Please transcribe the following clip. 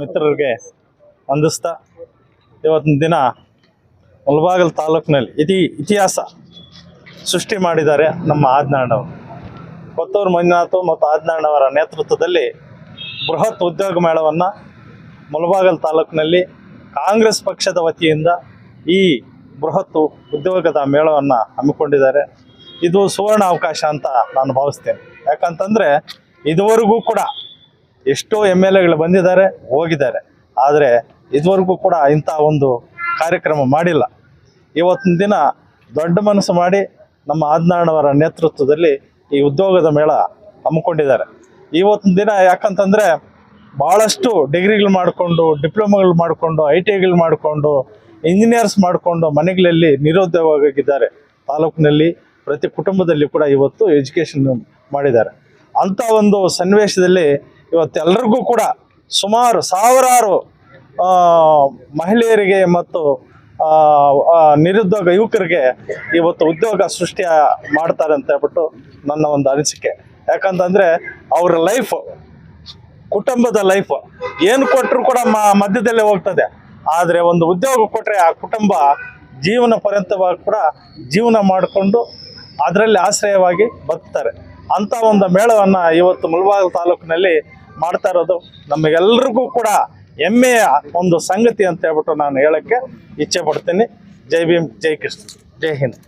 ಮಿತ್ರರಿಗೆ ವಂದಿಸ್ತಾ ಇವತ್ತಿನ ದಿನ ಮುಲ್ಬಾಗಲ್ ತಾಲೂಕಿನಲ್ಲಿ ಇತಿ ಇತಿಹಾಸ ಸೃಷ್ಟಿ ಮಾಡಿದ್ದಾರೆ ನಮ್ಮ ಆದ್ನಾಣವರು ಕೊತ್ತೂರು ಮಂಜುನಾಥ್ ಮತ್ತು ಆದ್ನಾಣವರ ನೇತೃತ್ವದಲ್ಲಿ ಬೃಹತ್ ಉದ್ಯೋಗ ಮೇಳವನ್ನು ಮುಲ್ಬಾಗಲ್ ತಾಲೂಕಿನಲ್ಲಿ ಕಾಂಗ್ರೆಸ್ ಪಕ್ಷದ ವತಿಯಿಂದ ಈ ಬೃಹತ್ ಉದ್ಯೋಗದ ಮೇಳವನ್ನು ಹಮ್ಮಿಕೊಂಡಿದ್ದಾರೆ. ಇದು ಸುವರ್ಣ ಅವಕಾಶ ಅಂತ ನಾನು ಭಾವಿಸ್ತೇನೆ. ಯಾಕಂತಂದರೆ ಇದುವರೆಗೂ ಕೂಡ ಎಷ್ಟೋ ಎಂ ಎಲ್ ಎಗಳು ಬಂದಿದ್ದಾರೆ, ಹೋಗಿದ್ದಾರೆ. ಆದರೆ ಇದುವರೆಗೂ ಕೂಡ ಇಂಥ ಒಂದು ಕಾರ್ಯಕ್ರಮ ಮಾಡಿಲ್ಲ. ಇವತ್ತಿನ ದಿನ ದೊಡ್ಡ ಮನಸ್ಸು ಮಾಡಿ ನಮ್ಮ ಆಜ್ನಾಳವರ ನೇತೃತ್ವದಲ್ಲಿ ಈ ಉದ್ಯೋಗದ ಮೇಳ ಹಮ್ಮಿಕೊಂಡಿದ್ದಾರೆ. ಇವತ್ತಿನ ದಿನ ಯಾಕಂತಂದರೆ ಭಾಳಷ್ಟು ಡಿಗ್ರಿಗಳು ಮಾಡಿಕೊಂಡು, ಡಿಪ್ಲೊಮಾಗಳು ಮಾಡಿಕೊಂಡು, ಐ ಟಿ ಐಗಳು ಮಾಡಿಕೊಂಡು, ಇಂಜಿನಿಯರ್ಸ್ ಮಾಡಿಕೊಂಡು ಮನೆಗಳಲ್ಲಿ ನಿರುದ್ಯೋಗವಾಗಿದ್ದಾರೆ. ತಾಲೂಕಿನಲ್ಲಿ ಪ್ರತಿ ಕುಟುಂಬದಲ್ಲಿ ಕೂಡ ಇವತ್ತು ಎಜುಕೇಷನ್ ಮಾಡಿದ್ದಾರೆ. ಅಂಥ ಒಂದು ಸನ್ನಿವೇಶದಲ್ಲಿ ಇವತ್ತೆಲ್ಲರಿಗೂ ಕೂಡ ಸುಮಾರು ಸಾವಿರಾರು ಮಹಿಳೆಯರಿಗೆ ಮತ್ತು ನಿರುದ್ಯೋಗ ಯುವಕರಿಗೆ ಇವತ್ತು ಉದ್ಯೋಗ ಸೃಷ್ಟಿ ಮಾಡ್ತಾರೆ ಅಂತ ಹೇಳ್ಬಿಟ್ಟು ನನ್ನ ಒಂದು ಅನಿಸಿಕೆ. ಯಾಕಂತಂದರೆ ಅವ್ರ ಲೈಫ್ ಕುಟುಂಬದ ಲೈಫ್ ಏನು ಕೊಟ್ಟರು ಕೂಡ ಮಧ್ಯದಲ್ಲೇ ಹೋಗ್ತದೆ. ಆದರೆ ಒಂದು ಉದ್ಯೋಗ ಕೊಟ್ಟರೆ ಆ ಕುಟುಂಬ ಜೀವನ ಪರ್ಯಂತವಾಗಿ ಕೂಡ ಜೀವನ ಮಾಡಿಕೊಂಡು ಅದರಲ್ಲಿ ಆಶ್ರಯವಾಗಿ ಬದುಕ್ತಾರೆ. ಅಂಥ ಒಂದು ಮೇಳವನ್ನು ಇವತ್ತು ಮುಳಬಾಗಿಲು ತಾಲೂಕಿನಲ್ಲಿ ಮಾಡ್ತಾ ಇರೋದು ನಮಗೆಲ್ರಿಗೂ ಕೂಡ ಹೆಮ್ಮೆಯ ಒಂದು ಸಂಗತಿ ಅಂತ ಹೇಳ್ಬಿಟ್ಟು ನಾನು ಹೇಳಕ್ಕೆ ಇಚ್ಛೆ ಪಡ್ತೀನಿ. ಜೈ ಭೀಮ್, ಜೈ ಕೃಷ್ಣ. ಜೈ ಹಿಂದ್.